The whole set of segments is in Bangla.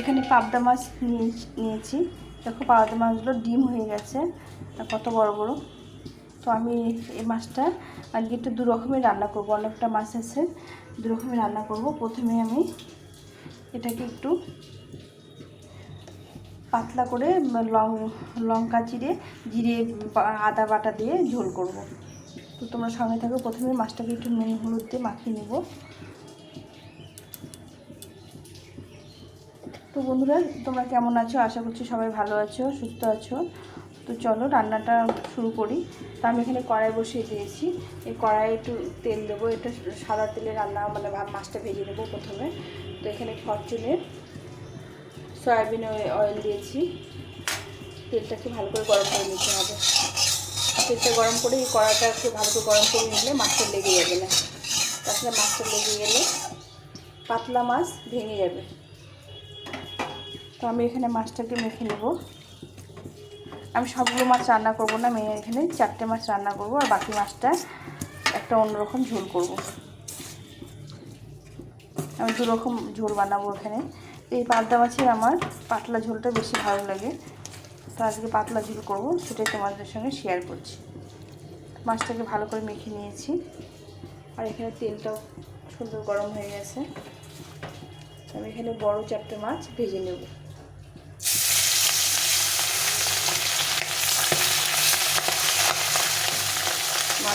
এখানে পাবদা মাছ নিয়ে, নিয়েছি। দেখো পাবদা মাছগুলো ডিম হয়ে গেছে। কত বড় বড়। তো আমি এই মাছটা আজকে একটু দু রকমের রান্না করব। অনেকটা মাছ আছে দু রকমের রান্না করব। প্রথমে আমি এটাকে একটু পাতলা করে লং, লঙ্কা চিড়ে, জিরে আদা বাটা দিয়ে ঝোল করব। তো তোমরা সঙ্গে থাকো। প্রথমে মাছটাকে একটু নুন, হলুদ দিয়ে মাখিয়ে নেব। তো বন্ধুরা, তোমরা কেমন আছো? আশা করছি সবাই ভালো আছো, সুস্থ আছো। তো চলো, রান্নাটা শুরু করি। তো আমি এখানে কড়াই বসিয়ে দিয়েছি। এই কড়াই একটু তেল দেবো। এটা সাদা তেলে রান্না মানে মাছটা ভেজে নেব প্রথমে। তো এখানে ফরচুনের সয়াবিন অয়েল দিয়েছি। তেলটাকে ভালো করে গরম করে নিতে হবে। তেলটা গরম করে, এই কড়াটা একটু ভালো করে গরম করে নিলে মাছটা লেগে যাবে না। তাছাড়া মাছটা লেগে গেলে পাতলা মাছ ভেঙে যাবে। তো আমি এখানে মাছটাকে মেখে নেব। আমি সবগুলো মাছ রান্না করব না আমি এখানে চারটে মাছ রান্না করব আর বাকি মাছটা একটা অন্যরকম ঝোল করব। আমি দু রকম ঝোল বানাবো এখানে। এই পাতলা মাছের আমার পাতলা ঝোলটা বেশি ভালো লাগে। তো আজকে পাতলা ঝোল করব, সেটাই তোমাদের সঙ্গে শেয়ার করছি। মাছটাকে ভালো করে মেখে নিয়েছি। আর এখানে তেলটাও সুন্দর গরম হয়ে গেছে। আমি এখানে বড় চারটে মাছ ভেজে নেব।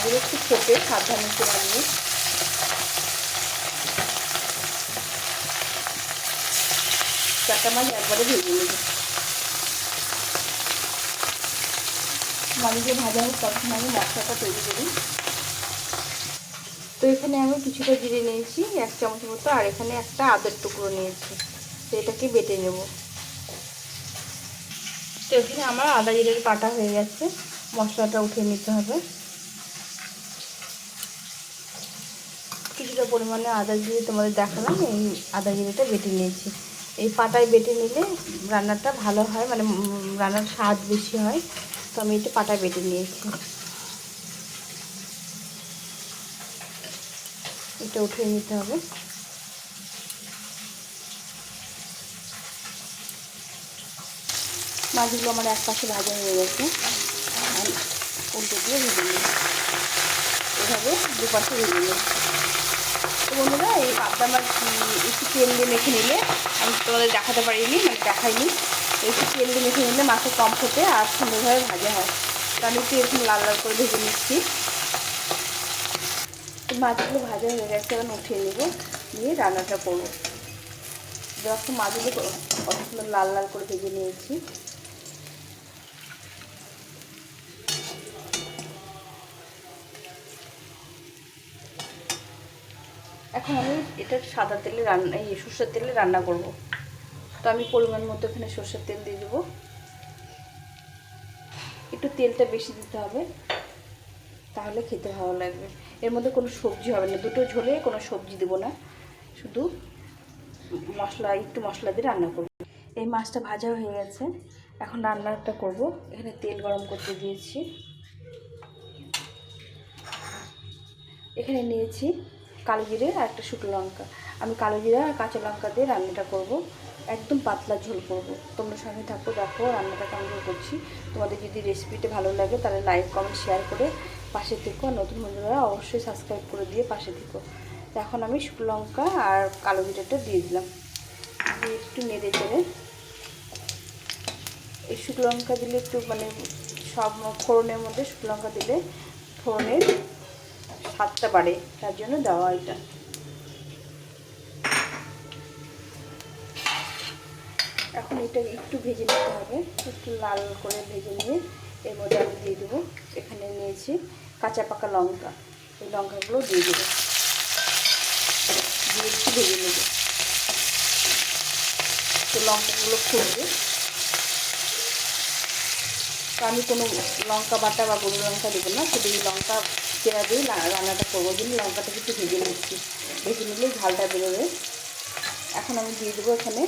মাঝে একটু ফোটে সাবধানে একটু বানিয়ে চারটা মাছ একবারে ভেজে নেব যে ভাজা হোক, তখন আমি মশলাটা তৈরি করি। তো এখানে আমি কিছুটা জিরে নিয়েছি, এক চামচ মতো, আর এখানে একটা আদার টুকরো নিয়েছি। তো এটাকে বেটে নেব। তো এখানে আমার আদা জিরের পাটা হয়ে গেছে, মশলাটা উঠিয়ে নিতে হবে। কিছুটা পরিমাণে আদা জিরে তোমাদের দেখালাম, এই আদা জিরেটা বেটে নিয়েছি। এই পাটায় বেটে নিলে রান্নাটা ভালো হয় মানে রান্নার স্বাদ বেশি হয়, তো আমি এটা পাটায় বেটে নিয়েছি। এটা উঠিয়ে নিতে হবে। মাছগুলো আমার এক পাশে ভাজা হয়ে গেছে। আর উল্টো দিয়ে ভেজে নিই এভাবে দুপাশে ভেজে নিই তো বন্ধুরা, এই পাবদা মাছ একটু তেল দিয়ে মেখে নিলে, আমি তোমাদের দেখাতে পারিনি মানে দেখাইনি। একটু তেল দিয়ে মেখে নিলে মাছে কম ফোটে আর সুন্দরভাবে ভাজা হয়। তো আমি একটু এরকম লাল লাল করে ভেজে নিচ্ছি। মাছগুলো ভাজা হয়ে গেছে এখন উঠিয়ে নেব নিয়ে রান্নাটা করব। যখন মাছগুলো সুন্দর লাল লাল করে ভেজে নিয়েছি। এখন আমি এটা সাদা তেলে রান্না, এই সর্ষের তেলে রান্না করব। তো আমি পরিমাণ মতো এখানে সর্ষের তেল দিয়ে দেবো। একটু তেলটা বেশি দিতে হবে, তাহলে খেতে ভালো লাগবে। এর মধ্যে কোনো সবজি হবে না, দুটো ঝোলে কোনো সবজি দেবো না। শুধু মশলা, একটু মশলা দিয়ে রান্না করব। এই মাছটা ভাজা হয়ে গেছে। এখন রান্নাটা করব। এখানে তেল গরম করতে দিয়েছি। এখানে নিয়েছি কালো জিরে আর একটা শুকনো লঙ্কা। আমি কালো জিরা আর কাঁচা লঙ্কা দিয়ে রান্নাটা করব। একদম পাতলা ঝোল করব। তোমরা সঙ্গে থাকো, দেখো রান্নাটা কেমন করে করছি। তোমাদের যদি রেসিপিটা ভালো লাগে, তাহলে লাইক কমেন্ট শেয়ার করে পাশে থেকো। আর নতুন বন্ধুরা, অবশ্যই সাবস্ক্রাইব করে দিয়ে পাশে থেকো। এখন আমি শুকনো লঙ্কা আর কালো জিরাটা দিয়ে দিলাম। দিয়ে একটু নেড়ে চেড়ে এই শুকনো লঙ্কা দিলে একটু মানে সব ফোড়নের মধ্যে শুকনো লঙ্কা দিলে ফোড়নের স্বাদটা বাড়ে তার জন্য দেওয়া এটা। এখন এটা একটু ভেজে নিতে হবে, একটু লাল করে ভেজে নিয়ে এর মধ্যে আমি দিয়ে দেবো। এখানে নিয়েছি কাঁচা পাকা লঙ্কা, এই লঙ্কাগুলো দিয়ে দেবো। দিয়ে একটু ভেজে নেব। তো লঙ্কাগুলো ফুটবে। তো আমি কোনো লঙ্কা বাটা বা গরু লঙ্কা দেবো না, শুধু এই লঙ্কা চেরা দিয়ে রান্নাটা করব। জন্য লঙ্কাটা একটু ভেজে নিচ্ছি। ভেজে নিলেই ঝালটা বেরোবে। এখন আমি দিয়ে দেবো এখানে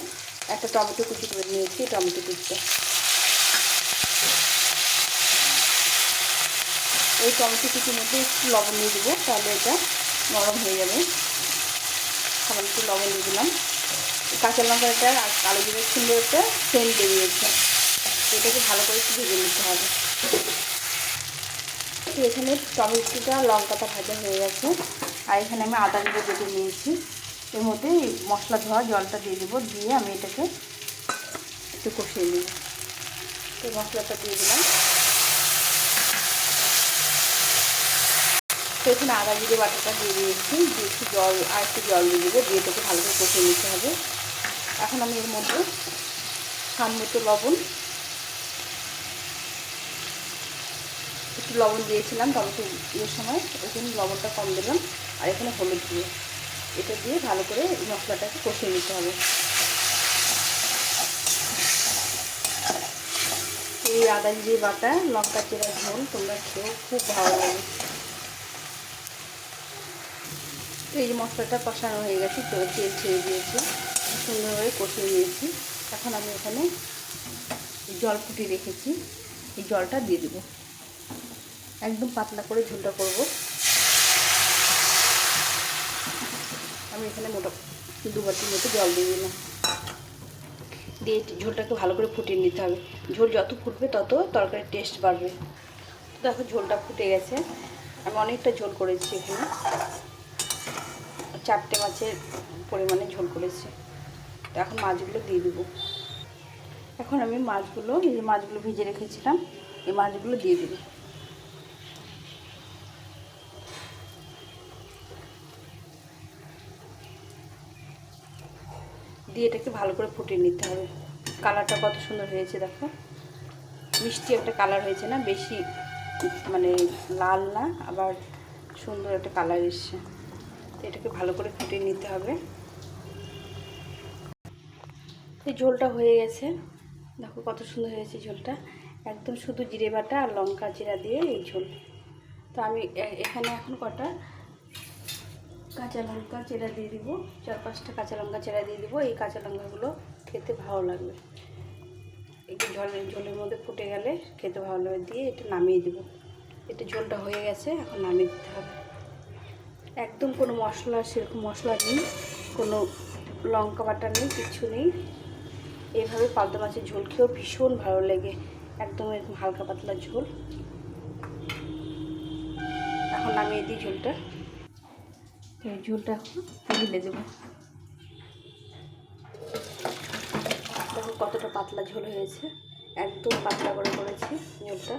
একটা টমেটো কুচি করে নিয়েছি, টমেটো কুচিটা। এই টমেটো কুচির মধ্যে একটু লবণ দিয়ে দেবো, তাহলে এটা নরম হয়ে যাবে। সামান্য একটু লবণ দিয়ে দিলাম। কাঁচা লঙ্কাটা আর কালো জিরে সুন্দর একটা সেন্ট বেরিয়েছে। এটাকে ভালো করে একটু ভেজে নিতে হবে। তো এখানে টমেটোটা, লঙ্কাটা ভাজা হয়ে গেছে। আর এখানে আমি আদা জিরে বেটে নিয়েছি। এর মধ্যে মশলা ধোয়া জলটা দিয়ে দেবো, দিয়ে আমি এটাকে একটু কষিয়ে নিই তো মশলাটা দিয়ে দিলাম। তো এখানে আদা জিরে বাটাটা দিয়ে দিয়েছি, দিয়ে একটু জল, আর একটু জল দিয়ে দেবো, দিয়ে এটাকে ভালো করে কষিয়ে নিতে হবে। এখন আমি এর মধ্যে সামনে লবণ একটু লবণ দিয়েছিলাম টমেটো ইয়ের সময় ওখানে লবণটা কম দিলাম। আর এখানে হলুদ দিয়ে, এটা দিয়ে ভালো করে মশলাটাকে কষিয়ে নিতে হবে। এই আদা জিরে বাটা, লঙ্কা চেরা ঝোল তোমরা খেয়েও খুব ভালো লাগে। তো এই মশলাটা কষানো হয়ে গেছে, তো তেল ছেড়ে দিয়েছি। সুন্দরভাবে কষিয়ে নিয়েছি। এখন আমি এখানে জল ফুটিয়ে রেখেছি। এই জলটা দিয়ে দেবো। একদম পাতলা করে ঝোলটা করব। আমি এখানে মোটা দু বাটির মতো জল দিয়ে দিলাম। দিয়ে ঝোলটাকে ভালো করে ফুটিয়ে নিতে হবে। ঝোল যত ফুটবে তত তরকারির টেস্ট বাড়বে। দেখো ঝোলটা ফুটে গেছে। আমি অনেকটা ঝোল করেছি এখানে। চারটে মাছের পরিমাণে ঝোল করেছি। তো এখন মাছগুলো দিয়ে দেবো। এখন আমি মাছগুলো এই যে মাছগুলো ভিজে রেখেছিলাম, এই মাছগুলো দিয়ে দেবো। দিয়ে এটাকে ভালো করে ফুটিয়ে নিতে হবে। কালারটা কত সুন্দর হয়েছে দেখো। মিষ্টি একটা কালার হয়েছে না, বেশি মানে লাল না, আবার সুন্দর একটা কালার এসছে। তো এটাকে ভালো করে ফুটিয়ে নিতে হবে। এই ঝোলটা হয়ে গেছে। দেখো কত সুন্দর হয়েছে ঝোলটা। একদম শুধু জিরে বাটা আর লঙ্কা জিরা দিয়ে এই ঝোল। তো আমি এখানে এখন কটা কাঁচা লঙ্কা চেরা দিয়ে দিব, চার পাঁচটা কাঁচা লঙ্কা চেরা দিয়ে দিব, এই কাঁচা লঙ্কাগুলো খেতে ভালো লাগবে। একটু জলের ঝোলের মধ্যে ফুটে গেলে খেতে ভালো লাগবে, দিয়ে এটা নামিয়ে দেবো। এটা ঝোলটা হয়ে গেছে, এখন নামিয়ে দিতে হবে। একদম কোনো মশলা, সেরকম মশলা নেই, কোনো লঙ্কা বাটা নেই, কিচ্ছু নেই। এইভাবে পালতা মাছের ঝোল খেয়েও ভীষণ ভালো লাগে, একদম এরকম হালকা পাতলা ঝোল। এখন নামিয়ে দিই ঝোলটা। তো এই ঝোলটা এখন ঢেলে দেবো। দেখো কতটা পাতলা ঝোল হয়েছে। একদম পাতলা করে করেছি ঝোলটা।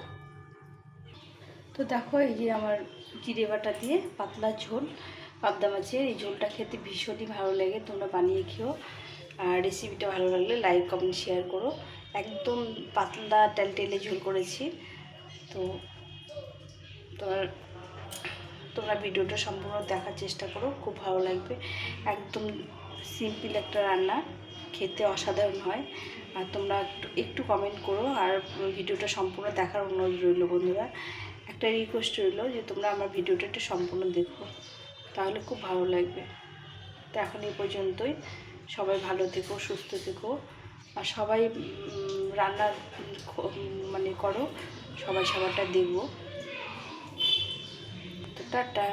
তো দেখো এই যে আমার জিরে বাটা দিয়ে পাতলা ঝোল, পাবদা মাছের। এই ঝোলটা খেতে ভীষণই ভালো লাগে, তোমরা বানিয়ে খেও। আর রেসিপিটা ভালো লাগলে লাইক কমেন্ট শেয়ার করো। একদম পাতলা টেলটেলে ঝোল করেছি। তো তোমার তোমরা ভিডিওটা সম্পূর্ণ দেখার চেষ্টা করো, খুব ভালো লাগবে। একদম সিম্পল একটা রান্না, খেতে অসাধারণ হয়। আর তোমরা একটু একটু কমেন্ট করো, আর ভিডিওটা সম্পূর্ণ দেখার অনুরোধ রইল বন্ধুরা। একটা রিকোয়েস্ট রইল যে তোমরা আমার ভিডিওটা একটু সম্পূর্ণ দেখো, তাহলে খুব ভালো লাগবে। তো এখন এই পর্যন্তই। সবাই ভালো থেকো, সুস্থ থেকো। আর সবাই রান্না মানে করো, সবাই সবারটা দেখব। টাটা।